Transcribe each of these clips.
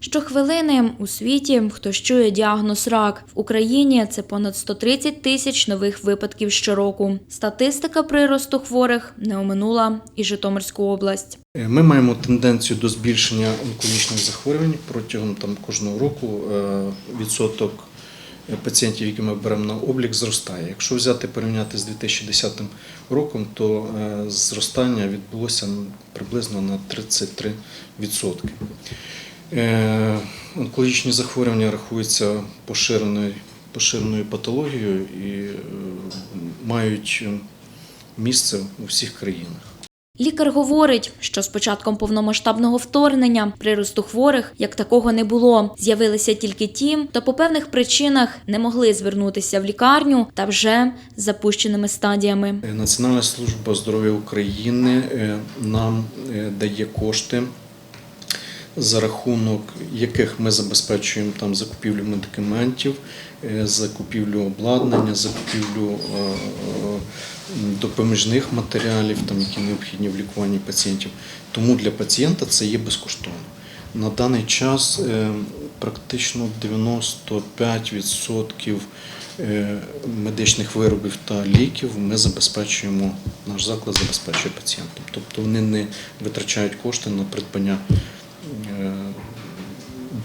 Щохвилини у світі хтось чує діагноз рак. В Україні це понад 130 тисяч нових випадків щороку. Статистика приросту хворих не оминула і Житомирську область. Е, Ми маємо тенденцію до збільшення онкологічних захворювань протягом там, кожного року. е, Відсоток е, пацієнтів, які ми беремо на облік, зростає. Якщо взяти порівняти з 2010 роком, то зростання відбулося приблизно на 33%. Е, Онкологічні захворювання рахуються поширеною, поширеною патологією і е, мають місце у всіх країнах. Лікар говорить, що з початком повномасштабного вторгнення приросту хворих як такого не було. З'явилися тільки ті, хто по певних причинах не могли звернутися в лікарню та вже з запущеними стадіями. Національна служба здоров'я України е, нам дає кошти, за рахунок яких ми забезпечуємо там закупівлю медикаментів, е, закупівлю обладнання, закупівлю е, е, допоміжних матеріалів, там, які необхідні в лікуванні пацієнтів. Тому для пацієнта це є безкоштовно. На даний час практично 95% е, медичних виробів та ліків ми забезпечуємо, наш заклад забезпечує пацієнтам. Тобто вони не витрачають кошти на придбання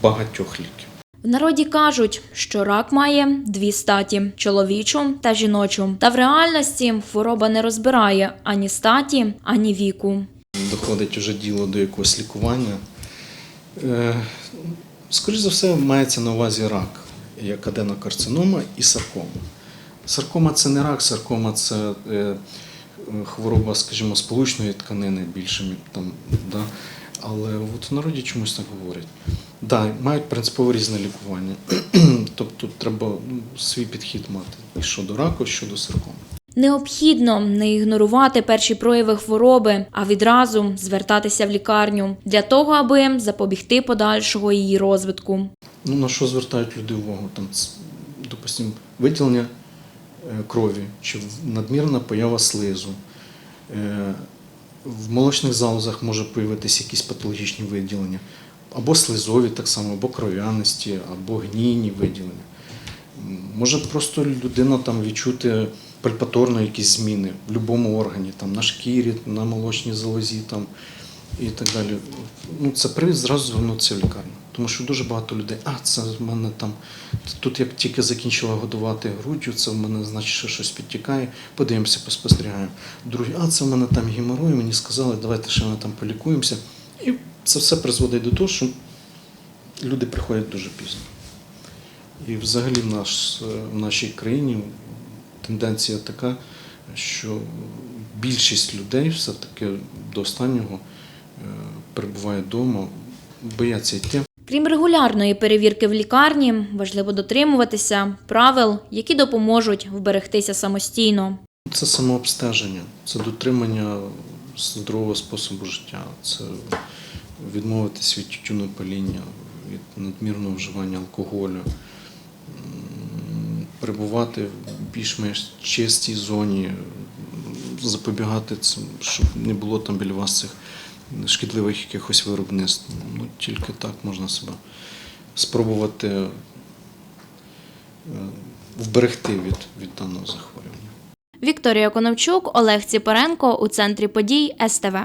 багатьох ліків. В народі кажуть, що рак має дві статі чоловічу та жіночу. Та в реальності хвороба не розбирає ані статі, ані віку. доходить вже діло до якогось лікування. Е, Скоріше за все, мається на увазі рак, як аденокарцинома і саркома. Саркома це не рак, саркома це е, хвороба, скажімо, сполучної тканини більше. Там, да? Але от в народі чомусь так говорять. Да, мають принципово різне лікування. тобто треба ну, свій підхід мати і щодо раку, і щодо саркоми. Необхідно не ігнорувати перші прояви хвороби, а відразу звертатися в лікарню для того, аби запобігти подальшого її розвитку. Ну, на що звертають люди увагу? Там, допустим, виділення е, крові чи надмірна поява слизу. В молочних залозах може появитися якісь патологічні виділення, або слизові так само, або кров'яності, або гнійні виділення. Може просто людина там відчути пальпаторно якісь зміни в будь-якому органі, там, на шкірі, на молочній залозі там, і так далі. Ну, це привід зразу звернутися в лікарню. Тому що дуже багато людей, а це в мене там, тут як тільки закінчила годувати груддю, це в мене, значить, ще щось підтікає, подивимося, поспостерігаємо. Другі, а це в мене там геморой, мені сказали, давайте ще ми там полікуємося. І це все призводить до того, що люди приходять дуже пізно. І взагалі в, наш, в нашій країні тенденція така, що більшість людей все-таки до останнього е, перебуває вдома, бояться йти. Крім регулярної перевірки в лікарні, важливо дотримуватися правил, які допоможуть вберегтися самостійно. Це самообстеження, це дотримання здорового способу життя, це відмовитись від тютюнопаління, від надмірного вживання алкоголю, перебувати в більш-менш чистій зоні, запобігати цим, щоб не було там біля вас цих шкідливих якихось виробництв. Ну, тільки так можна себе спробувати е, вберегти від, від даного захворювання. Вікторія Коновчук, Олег Ціпаренко у центрі подій СТВ.